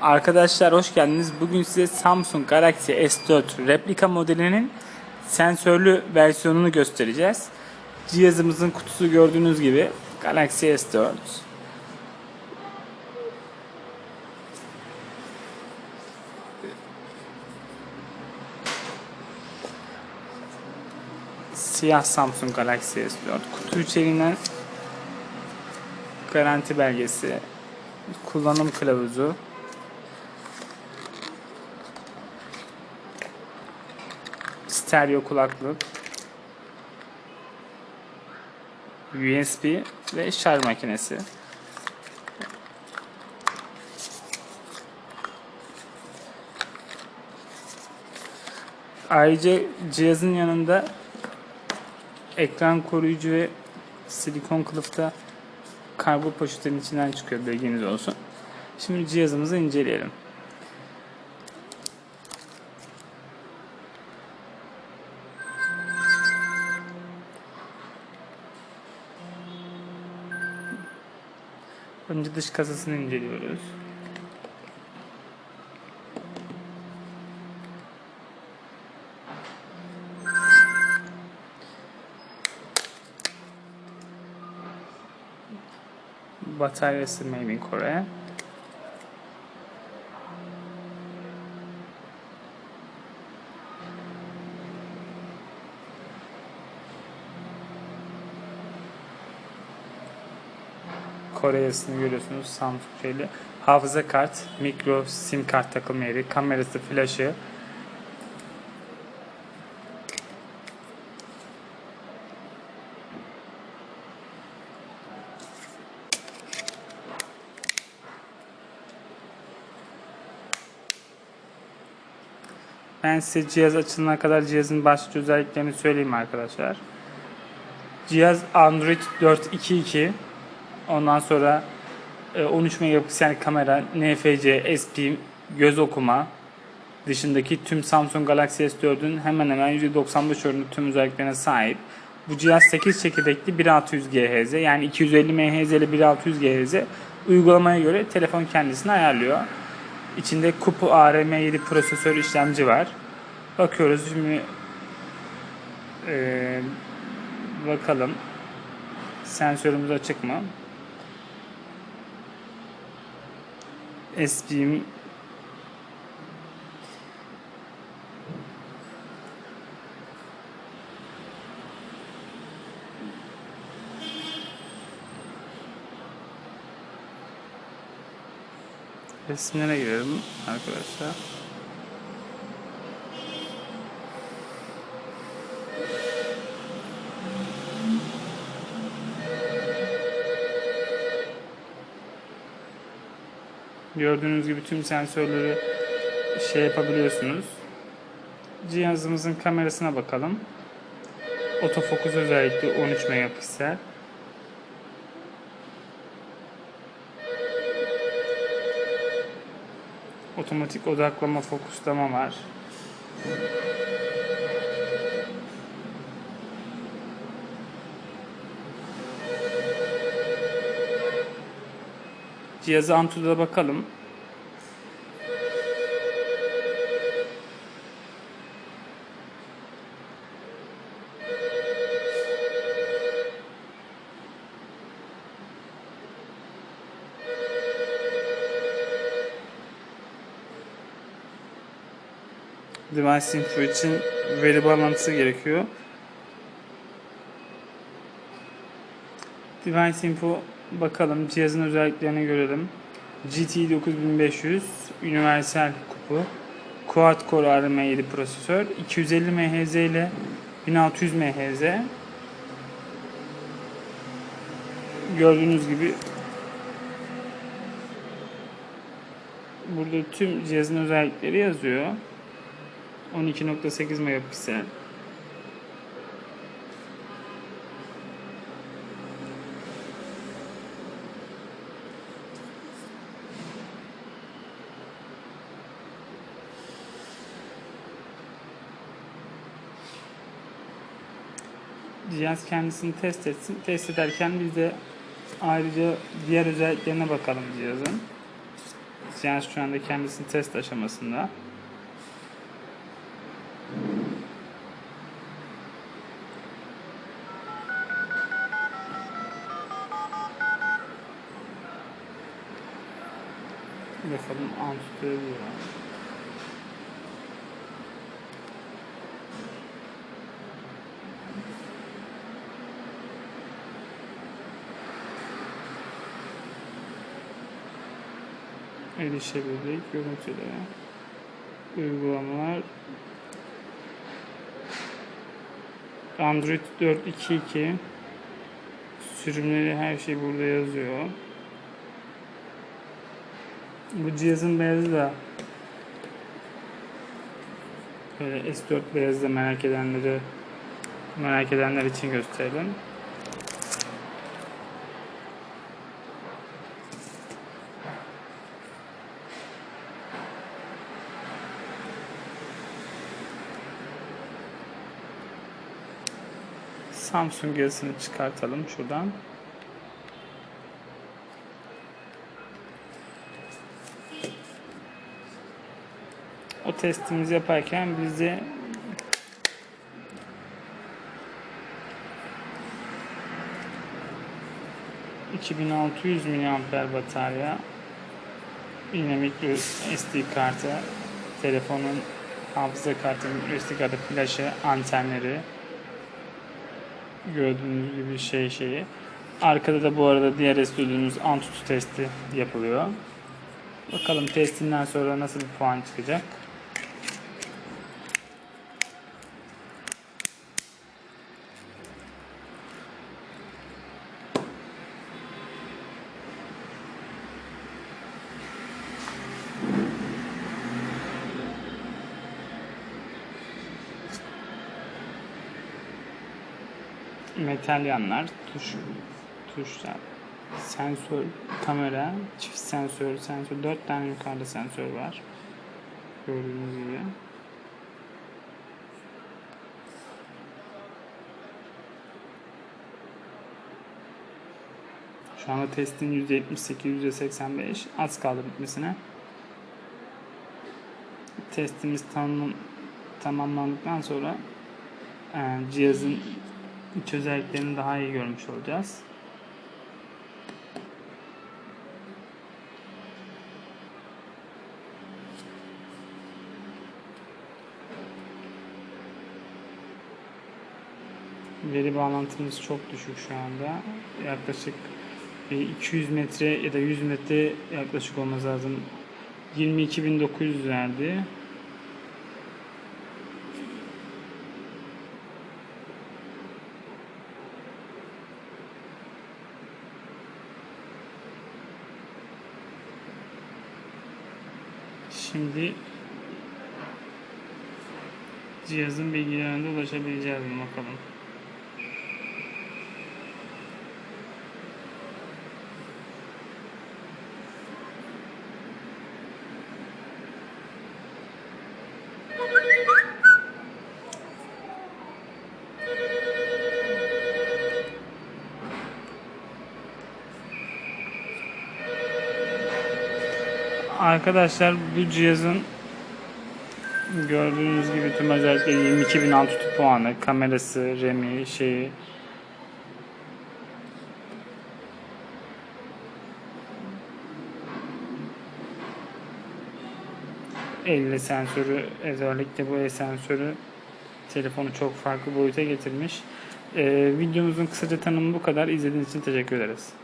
Arkadaşlar hoş geldiniz. Bugün size Samsung Galaxy S4 replika modelinin sensörlü versiyonunu göstereceğiz. Cihazımızın kutusu gördüğünüz gibi Galaxy S4. Siyah Samsung Galaxy S4. Kutu içeriğinden garanti belgesi, kullanım kılavuzu, stereo kulaklık, USB ve şarj makinesi. Ayrıca cihazın yanında ekran koruyucu ve silikon kılıfta kargo poşetin içinden çıkıyor bilginiz olsun. Şimdi cihazımızı inceleyelim. Önce dış kasasını inceliyoruz. Bataryası Made in Kore'sini görüyorsunuz Samsung şeyli. Hafıza kart, mikro sim kart takılma yeri, kamerası, flaşı. Ben size cihaz açılana kadar cihazın başlıca özelliklerini söyleyeyim arkadaşlar. Cihaz Android 4.2.2 Ondan sonra e, 13 megapiksel kamera, NFC, SP, göz okuma dışındaki tüm Samsung Galaxy S4'ün hemen hemen %95 oranında tüm özelliklerine sahip. Bu cihaz 8 çekirdekli 1600 GHz yani 250 MHz ile 1600 GHz uygulamaya göre telefon kendisini ayarlıyor. İçinde Kupu ARM7 prosesör işlemci var. Bakıyoruz şimdi e, bakalım sensörümüz açık mı? SP'im resimlere girelim arkadaşlar. Gördüğünüz gibi tüm sensörleri şey yapabiliyorsunuz. Cihazımızın kamerasına bakalım. Otofokus özellikle 13 megapiksel. Otomatik odaklama fokuslama var. Cihazı Antu'da bakalım. Device info için veri bağlantısı gerekiyor. Device info bakalım cihazın özelliklerini görelim. GT 9500 universal kupu. Quad Core ARM7 prosesör. 250 MHz ile 1600 MHz. Gördüğünüz gibi burada tüm cihazın özellikleri yazıyor. 12.8 megapiksel. Cihaz kendisini test etsin. Test ederken biz de ayrıca diğer özelliklerine bakalım cihazın. Cihaz şu anda kendisini test aşamasında. Bakalım Antutu'ya diyor. Erişebilirlik, görüntülere, uygulamalar, Android 4.2.2 sürümleri her şey burada yazıyor. Bu cihazın beyazı da böyle S4 beyazı da merak edenleri merak edenler için gösterelim. Samsung yazısını çıkartalım şuradan. O testimizi yaparken bize ...2600 mAh batarya... ...yine micro SD kartı... ...telefonun hafıza kartı, micro SD kartı, flaşı, antenleri... ...gördüğünüz gibi şey şeyi... ...arkada da bu arada diğer dediğimiz Antutu testi yapılıyor... Bakalım testinden sonra nasıl bir puan çıkacak. Metal yanlar, tuş, tuşlar, sensör, kamera, çift sensör, sensör, dört tane yukarıda sensör var. Gördüğünüz gibi. Şu anda testin %78, %85 az kaldı bitmesine. Testimiz tamam, tamamlandıktan sonra e, cihazın iç özelliklerini daha iyi görmüş olacağız. Veri bağlantımız çok düşük şu anda. Yaklaşık bir 200 metre ya da 100 metre yaklaşık olması lazım. 22.900 verdi. Şimdi cihazın bilgilerine ulaşabileceğiz bakalım. Arkadaşlar bu cihazın gördüğünüz gibi tüm özellikleri 22.006 puanı, kamerası, RAM'i, şeyi elle sensörü özellikle bu el sensörü telefonu çok farklı boyuta getirmiş. Ee, videomuzun kısaca tanımı bu kadar. İzlediğiniz için teşekkür ederiz.